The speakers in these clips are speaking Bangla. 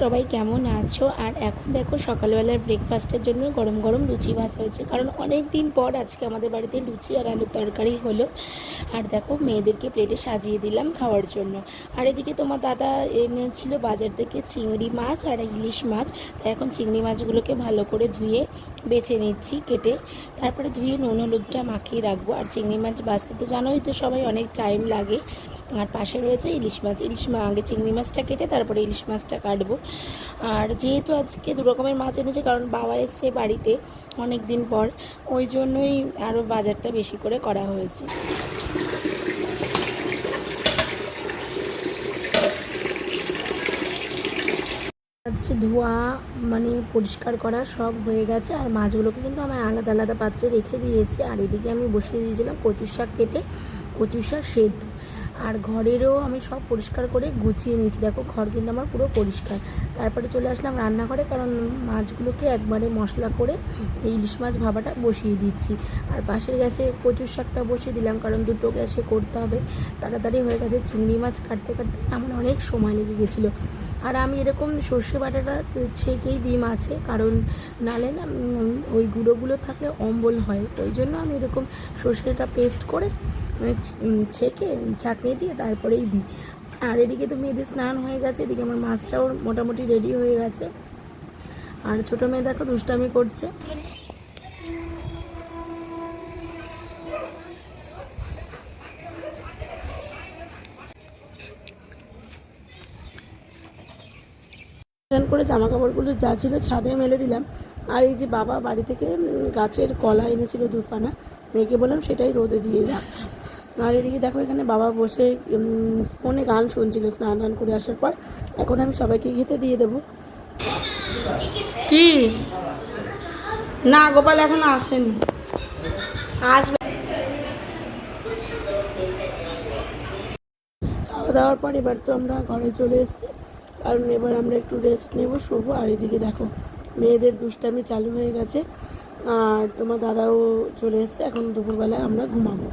সবাই কেমন আছো? আর এখন দেখো, সকালবেলার ব্রেকফাস্টের জন্য গরম গরম লুচি ভাজা হয়েছে। কারণ অনেক দিন পর আজকে আমাদের বাড়িতে লুচি আর আলুর তরকারি হলো। আর দেখো, মেয়েদেরকে প্লেটে সাজিয়ে দিলাম খাওয়ার জন্য। আর এদিকে তোমার দাদা এনেছিল বাজার থেকে চিংড়ি মাছ আর ইলিশ মাছ। তাই এখন চিংড়ি মাছগুলোকে ভালো করে ধুয়ে বেছে নিচ্ছি, কেটে। তারপরে ধুয়ে নুন, হলুদটা মাখিয়ে রাখব। আর চিংড়ি মাছ বাঁচতে তো জানোই তো সবাই অনেক টাইম লাগে। আর পাশে রয়েছে ইলিশ মাছ। ইলিশ মা আগে চিংড়ি মাছটা কেটে তারপরে ইলিশ মাছটা কাটবো। আর যেহেতু আজকে দু রকমের মাছ এনেছে, কারণ বাবা এসছে বাড়িতে অনেক দিন পর, ওই জন্যই আরও বাজারটা বেশি করে করা হয়েছে। আজকে ধোয়া মানে পরিষ্কার করা সব হয়ে গেছে। আর মাছগুলোকে কিন্তু আমি আলাদা আলাদা পাত্রে রেখে দিয়েছি। আর এদিকে আমি বসিয়ে দিয়েছিলাম কচুর শাক কেটে, কচুর শাক সেদ্ধ। আর ঘরেরও আমি সব পরিষ্কার করে গুছিয়ে নিয়েছি। দেখো, ঘর কিন্তু আমার পুরো পরিষ্কার। তারপরে চলে আসলাম রান্নাঘরে, কারণ মাছগুলোকে একবারে মশলা করে ইলিশ মাছ ভাবাটা বসিয়ে দিচ্ছি। আর পাশের গ্যাসে কচুর শাকটা বসিয়ে দিলাম, কারণ দুটো গ্যাসে করতে হবে। তাড়াতাড়ি হয়ে গেছে চিংড়ি মাছ কাটতে কাটতে আমার অনেক সময় লেগে গেছিল। আর আমি এরকম সর্ষে বাটাটা ছেঁকেই দিই মাছে কারণ নালে না ওই গুঁড়োগুলো থাকলে অম্বল হয়। ওই জন্য আমি এরকম সর্ষেটা পেস্ট করে ছেঁকে ছাঁকনি দিয়ে তারপরেই দিই। আর এদিকে তো মেয়েদের স্নান হয়ে গেছে, এদিকে আমার মাছটাও মোটামুটি রেডি হয়ে গেছে। আর ছোটো মেয়ে দেখো দুষ্টামি করছে। স্নান করে জামা কাপড়গুলো যা ছিল ছাদে মেলে দিলাম। আর এই যে বাবা বাড়ি থেকে গাছের কলা এনেছিল দুফানা, মেয়েকে বললাম সেটাই রোদে দিয়ে রাখ। আর এদিকে দেখো এখানে বাবা বসে ফোনে গান শুনছিল স্নান টান করে আসার পর। এখন আমি সবাইকে খেতে দিয়ে দেবো। কি? না, গোপাল এখনও আসেনি। আসবে। খাওয়া দাওয়ার পর এবার তো আমরা ঘরে চলে এসেছি। কারণ এবার আমরা একটু রেস্ট নেব শোবো আর এদিকে দেখো মেয়েদের দুষ্টামি চালু হয়ে গেছে। আর তোমার দাদাও চলে এসছে এখন দুপুরবেলায় আমরা ঘুমাবো।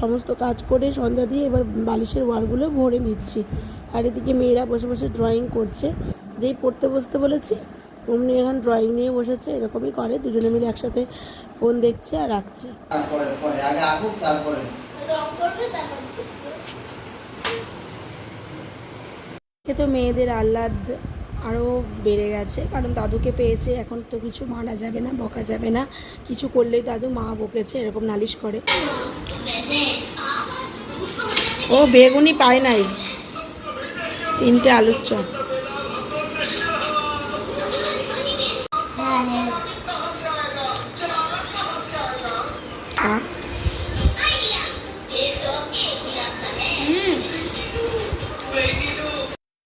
সমস্ত কাজ করে সন্ধ্যা দিয়ে এবার বালিশের ওয়ারগুলো ভরে নিচ্ছি। আর এদিকে মেয়েরা বসে বসে ড্রয়িং করছে। যেই পড়তে বসতে বলেছি অমনি এখন ড্রয়িং নিয়ে বসেছে এরকমই করে দুজনে মিলে একসাথে ফোন দেখছে আর রাখছে। তারপরে পরে আগে আঁকুক তারপরে তো মেয়েদের আহ্লাদ আরও বেড়ে গেছে, কারণ দাদুকে পেয়েছে, এখন তো কিছু মারা যাবে না, বকা যাবে না। কিছু করলেই দাদু মা বকেছে, এরকম নালিশ করে। ও বেগুনি পায় নাই। তিনটে আলুর চপ।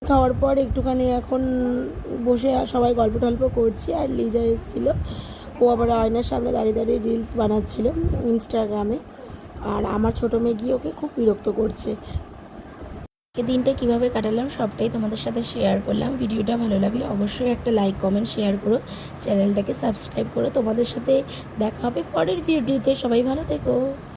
খাওয়ার পর একটুখানি এখন বসে সবাই গল্প টল্প করছি আর লিজা এসেছিল। ও আবার আয়নার সামনে দাঁড়িয়ে দাঁড়িয়ে রিলস বানাচ্ছিল ইনস্টাগ্রামে আর আমার ছোটো মেয়ে গিয়ে ওকে খুব বিরক্ত করছে। দিনটা কীভাবে কাটালাম সবটাই তোমাদের সাথে শেয়ার করলাম। ভিডিওটা ভালো লাগলে অবশ্যই একটা লাইক কমেন্ট শেয়ার করো। চ্যানেলটাকে সাবস্ক্রাইব করো। তোমাদের সাথে দেখা হবে পরের ভিডিওতে সবাই ভালো থেকো।